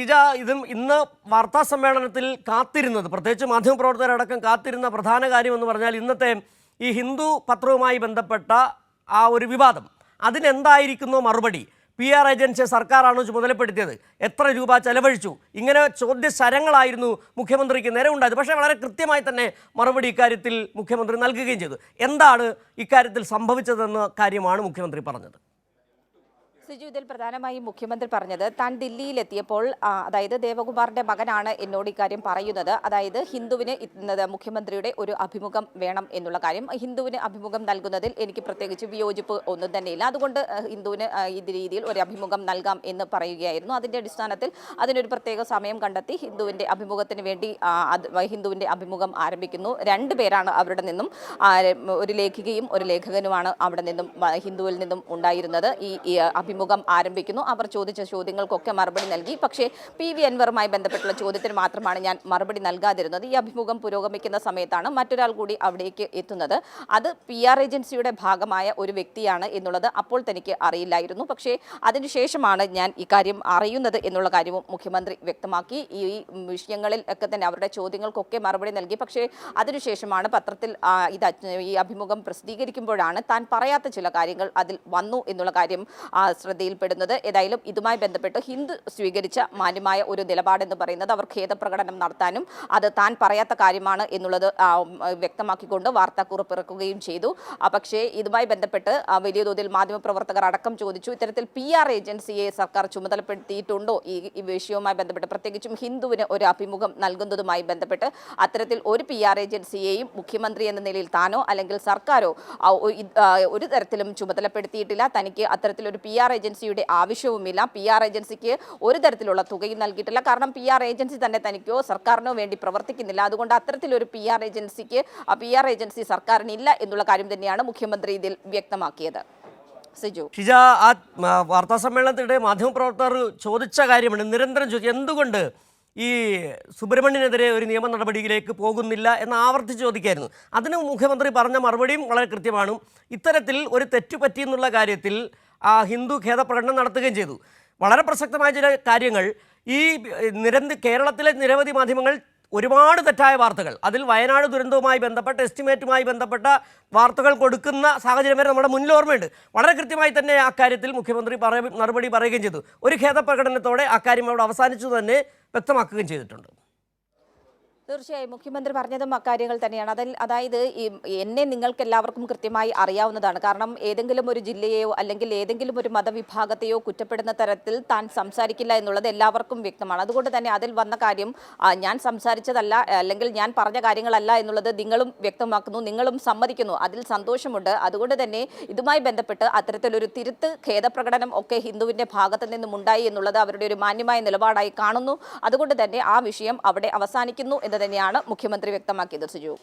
ഷീജ ഇതും ഇന്ന് വാർത്താ സമ്മേളനത്തിൽ കാത്തിരുന്നത്. പ്രത്യേകിച്ച് മാധ്യമപ്രവർത്തകരടക്കം കാത്തിരുന്ന പ്രധാന കാര്യം എന്ന് പറഞ്ഞാൽ ഇന്നത്തെ ഈ ഹിന്ദു പത്രവുമായി ബന്ധപ്പെട്ട ആ ഒരു വിവാദം. അതിനെന്തായിരിക്കുന്നു മറുപടി? പി ആർ ഏജൻസിയെ സർക്കാരാണ് ചുമതലപ്പെടുത്തിയത്? എത്ര രൂപ ചെലവഴിച്ചു? ഇങ്ങനെ ചോദ്യശരങ്ങളായിരുന്നു മുഖ്യമന്ത്രിക്ക് നേരെ ഉണ്ടായത്. പക്ഷേ വളരെ കൃത്യമായി തന്നെ മറുപടി ഇക്കാര്യത്തിൽ മുഖ്യമന്ത്രി നൽകുകയും ചെയ്തു. എന്താണ് ഇക്കാര്യത്തിൽ സംഭവിച്ചതെന്ന കാര്യമാണ് മുഖ്യമന്ത്രി പറഞ്ഞത്? സിജു ഇതിൽ പ്രധാനമായും മുഖ്യമന്ത്രി പറഞ്ഞത് താൻ ദില്ലിയിലെത്തിയപ്പോൾ അതായത് ദേവകുമാറിന്റെ മകനാണ് എന്നോട് ഇക്കാര്യം പറയുന്നത്. അതായത് ഹിന്ദുവിന് മുഖ്യമന്ത്രിയുടെ ഒരു അഭിമുഖം വേണം എന്നുള്ള കാര്യം. ഹിന്ദുവിന് അഭിമുഖം നൽകുന്നതിൽ എനിക്ക് പ്രത്യേകിച്ച് വിയോജിപ്പ് ഒന്നും തന്നെയില്ല. അതുകൊണ്ട് ഹിന്ദുവിന് ഇത് രീതിയിൽ ഒരു അഭിമുഖം നൽകാം എന്ന് പറയുകയായിരുന്നു. അതിന്റെ അടിസ്ഥാനത്തിൽ അതിനൊരു പ്രത്യേക സമയം കണ്ടെത്തി ഹിന്ദുവിന്റെ അഭിമുഖത്തിന് വേണ്ടി ഹിന്ദുവിന്റെ അഭിമുഖം ആരംഭിക്കുന്നു. രണ്ട് പേരാണ് അവരുടെ നിന്നും ഒരു ലേഖികയും ഒരു ലേഖകനുമാണ് അവിടെ നിന്നും ഹിന്ദുവിൽ നിന്നും ഉണ്ടായിരുന്നത്. ഈ ഈ അഭിമുഖം ആരംഭിക്കുന്നു. അവർ ചോദിച്ച ചോദ്യങ്ങൾക്കൊക്കെ മറുപടി നൽകി. പക്ഷേ പി വി അൻവറുമായി ബന്ധപ്പെട്ടുള്ള ചോദ്യത്തിന് മാത്രമാണ് ഞാൻ മറുപടി നൽകാതിരുന്നത്. ഈ അഭിമുഖം പുരോഗമിക്കുന്ന സമയത്താണ് മറ്റൊരാൾ കൂടി അവിടേക്ക് എത്തുന്നത്. അത് പി ആർ ഏജൻസിയുടെ ഭാഗമായ ഒരു വ്യക്തിയാണ് എന്നുള്ളത് അപ്പോൾ തനിക്ക് അറിയില്ലായിരുന്നു. പക്ഷേ അതിനുശേഷമാണ് ഞാൻ ഇക്കാര്യം അറിയുന്നത് എന്നുള്ള കാര്യവും മുഖ്യമന്ത്രി വ്യക്തമാക്കി. ഈ വിഷയങ്ങളിൽ ഒക്കെ തന്നെ അവരുടെ ചോദ്യങ്ങൾക്കൊക്കെ മറുപടി നൽകി. പക്ഷേ അതിനുശേഷമാണ് പത്രത്തിൽ ഇത് ഈ അഭിമുഖം പ്രസിദ്ധീകരിക്കുമ്പോഴാണ് താൻ പറയാത്ത ചില കാര്യങ്ങൾ അതിൽ വന്നു എന്നുള്ള കാര്യം ശ്രദ്ധയിൽപ്പെടുന്നത്. ഏതായാലും ഇതുമായി ബന്ധപ്പെട്ട് ഹിന്ദു സ്വീകരിച്ച മാന്യമായ ഒരു നിലപാടെന്ന് പറയുന്നത് അവർ ഖേദപ്രകടനം നടത്താനും അത് താൻ പറയാത്ത കാര്യമാണ് എന്നുള്ളത് വ്യക്തമാക്കിക്കൊണ്ട് വാർത്താക്കുറിപ്പ് ഇറക്കുകയും ചെയ്തു പക്ഷേ ഇതുമായി ബന്ധപ്പെട്ട് വലിയ തോതിൽ മാധ്യമപ്രവർത്തകർ അടക്കം ചോദിച്ചു ഇത്തരത്തിൽ പി ആർ ഏജൻസിയെ സർക്കാർ ചുമതലപ്പെടുത്തിയിട്ടുണ്ടോ? ഈ വിഷയവുമായി ബന്ധപ്പെട്ട് പ്രത്യേകിച്ചും ഹിന്ദുവിന് ഒരു അഭിമുഖം നൽകുന്നതുമായി ബന്ധപ്പെട്ട് അത്തരത്തിൽ ഒരു പി ആർ ഏജൻസിയെയും മുഖ്യമന്ത്രി എന്ന നിലയിൽ താനോ അല്ലെങ്കിൽ സർക്കാരോ ഒരു തരത്തിലും ചുമതലപ്പെടുത്തിയിട്ടില്ല. തനിക്ക് അത്തരത്തിലൊരു പി ആർ ഏജൻസിയുടെ ആവശ്യവുമില്ല. പി ആർ ഏജൻസിക്ക് ഒരു തരത്തിലുള്ള തുകയും നൽകിയിട്ടില്ല. കാരണം പി ആർ ഏജൻസി തന്നെ തനിക്കോ സർക്കാരിനോ വേണ്ടി പ്രവർത്തിക്കുന്നില്ല. അതുകൊണ്ട് അത്തരത്തിലൊരു പി ആർ ഏജൻസിക്ക് പി ആർ ഏജൻസി സർക്കാരിനില്ല എന്നുള്ള കാര്യം തന്നെയാണ് മുഖ്യമന്ത്രി ഇതിൽ വ്യക്തമാക്കിയത്. ഷിജ ആ, വാർത്താ സമ്മേളനത്തിനിടെ മാധ്യമപ്രവർത്തകർ ചോദിച്ച കാര്യമാണ്. നിരന്തരം ചോദിച്ചു എന്തുകൊണ്ട് ഈ സുബ്രഹ്മണ്യനെതിരെ ഒരു നിയമ നടപടിയിലേക്ക് പോകുന്നില്ല? എന്ന് ആവർത്തിച്ച് ചോദിക്കായിരുന്നു. അതിന് മുഖ്യമന്ത്രി പറഞ്ഞ മറുപടിയും വളരെ കൃത്യമാണ്. ഇത്തരത്തിൽ ഒരു തെറ്റുപറ്റി എന്നുള്ള കാര്യത്തിൽ ഹിന്ദു ഖേദപ്രകടനം നടത്തുകയും ചെയ്തു. വളരെ പ്രസക്തമായ ചില കാര്യങ്ങൾ. ഈ നിരന്ത കേരളത്തിലെ നിരവധി മാധ്യമങ്ങൾ ഒരുപാട് തെറ്റായ വാർത്തകൾ. അതിൽ വയനാട് ദുരന്തവുമായി ബന്ധപ്പെട്ട എസ്റ്റിമേറ്റുമായി ബന്ധപ്പെട്ട വാർത്തകൾ കൊടുക്കുന്ന സാഹചര്യം വരെ നമ്മുടെ മുന്നിൽ ഓർമ്മയുണ്ട്. വളരെ കൃത്യമായി തന്നെ അക്കാര്യത്തിൽ മുഖ്യമന്ത്രി മറുപടി പറയുകയും ചെയ്തു. ഒരു ഖേദപ്രകടനത്തോടെ അക്കാര്യം അവിടെ അവസാനിച്ചു തന്നെ വ്യക്തമാക്കുകയും ചെയ്തിട്ടുണ്ട്. തീർച്ചയായും മുഖ്യമന്ത്രി പറഞ്ഞതും അക്കാര്യങ്ങൾ തന്നെയാണ്. അതിൽ അതായത് എന്നെ നിങ്ങൾക്ക് എല്ലാവർക്കും കൃത്യമായി അറിയാവുന്നതാണ്. കാരണം ഏതെങ്കിലും ഒരു ജില്ലയെയോ അല്ലെങ്കിൽ ഏതെങ്കിലും ഒരു മതവിഭാഗത്തെയോ കുറ്റപ്പെടുന്ന തരത്തിൽ താൻ സംസാരിക്കില്ല എന്നുള്ളത് എല്ലാവർക്കും വ്യക്തമാണ്. അതുകൊണ്ട് തന്നെ അതിൽ വന്ന കാര്യം ഞാൻ സംസാരിച്ചതല്ല അല്ലെങ്കിൽ ഞാൻ പറഞ്ഞ കാര്യങ്ങളല്ല എന്നുള്ളത് നിങ്ങളും വ്യക്തമാക്കുന്നു നിങ്ങളും സമ്മതിക്കുന്നു. അതിൽ സന്തോഷമുണ്ട്. അതുകൊണ്ട് തന്നെ ഇതുമായി ബന്ധപ്പെട്ട് അത്തരത്തിലൊരു തിരുത്ത് ഖേദപ്രകടനം ഒക്കെ ഹിന്ദുവിന്റെ ഭാഗത്ത് നിന്നും ഉണ്ടായി എന്നുള്ളത് അവരുടെ ഒരു മാന്യമായ നിലപാടായി കാണുന്നു. അതുകൊണ്ട് തന്നെ ആ വിഷയം അവിടെ അവസാനിക്കുന്നു എന്ന് തന്നെയാണ് മുഖ്യമന്ത്രി വ്യക്തമാക്കിയത് സുജു.